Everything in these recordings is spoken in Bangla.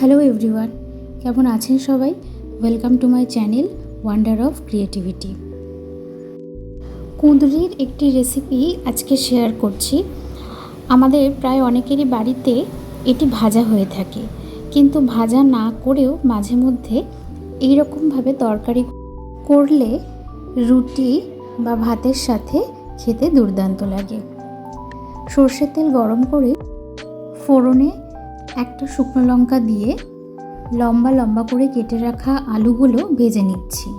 হ্যালো এভরিওয়ান, কেমন আছেন সবাই? Welcome to my channel wonder of creativity কুঁদরির একটি রেসিপি আজকে শেয়ার করছি। আমাদের প্রায় অনেকেরই বাড়িতে এটি ভাজা হয়ে থাকে। কিন্তু ভাজা না করেও মাঝে মধ্যে এই রকমভাবে তরকারি করলে রুটি বা ভাতের সাথে খেতে দুর্দান্ত লাগে। সর্ষের তেল গরম করে ফোড়নে একটা শুকনো লঙ্কা দিয়ে লম্বা লম্বা করে কেটে রাখা আলুগুলো ভেজে নিচ্ছি।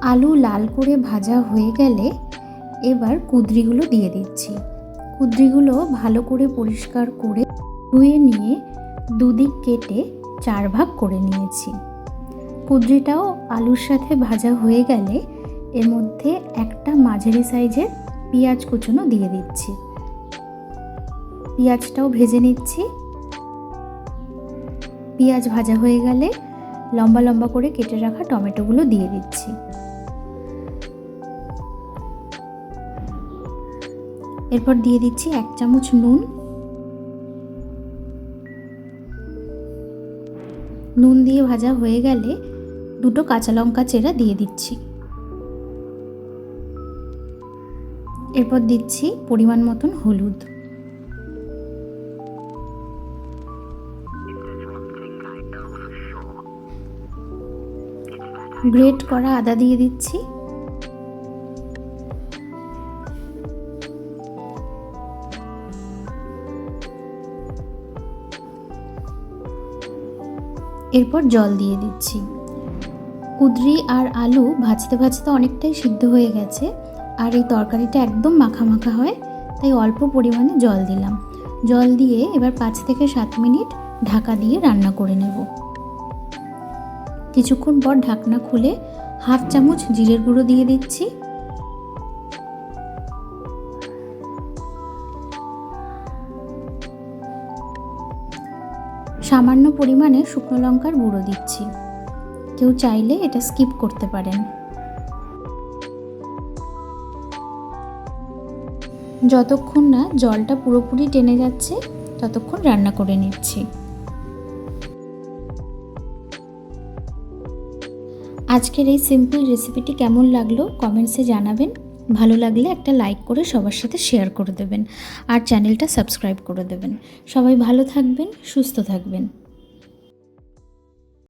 আলু লাল করে ভাজা হয়ে গেলে এবার কুদরিগুলো দিয়ে দিচ্ছি। কুদরিগুলো ভালো করে পরিষ্কার করে ধুয়ে নিয়ে দুদিক কেটে চার ভাগ করে নিয়েছি। কুদরিটাও আলুর সাথে ভাজা হয়ে গেলে এর মধ্যে একটা মাঝারি সাইজের পেঁয়াজ কুচনো দিয়ে দিচ্ছি। পেঁয়াজটাও ভেজে নিচ্ছি। পেঁয়াজ ভাজা হয়ে গেলে লম্বা লম্বা করে কেটে রাখা টমেটোগুলো দিয়ে দিচ্ছি। এরপর দিয়ে দিচ্ছি এক চামচ নুন। নুন দিয়ে ভাজা হয়ে গেলে দুটো কাঁচা লঙ্কা চেরা দিয়ে দিচ্ছি। এরপর দিচ্ছি পরিমাণ মতন হলুদ। গ্রেট করা আদা দিয়ে দিচ্ছি। এরপর জল দিয়ে দিচ্ছি। কুদরি আর আলু ভাজতে ভাজতে অনেকটাই সিদ্ধ হয়ে গেছে, আর এই তরকারিটা একদম মাখা মাখা হয়, তাই অল্প পরিমাণে জল দিলাম। জল দিয়ে এবার পাঁচ থেকে সাত মিনিট ঢাকা দিয়ে রান্না করে নেব। কিছুক্ষণ পর ঢাকনা খুলে হাফ চামচ জিরের গুঁড়ো দিয়ে দিচ্ছি। সামান্য পরিমাণে শুকনো লঙ্কার গুঁড়ো দিচ্ছি। কেউ চাইলে এটা স্কিপ করতে পারেন। যতক্ষণ না জলটা পুরোপুরি টেনে যাচ্ছে, ততক্ষণ রান্না করে নিচ্ছি। আজকের এই সিম্পল রেসিপিটি কেমন লাগল কমেন্টসে জানাবেন। ভালো লাগলে একটা লাইক করে সবার সাথে শেয়ার করে দেবেন। আর চ্যানেলটা সাবস্ক্রাইব করে দেবেন। সবাই ভালো থাকবেন, সুস্থ থাকবেন।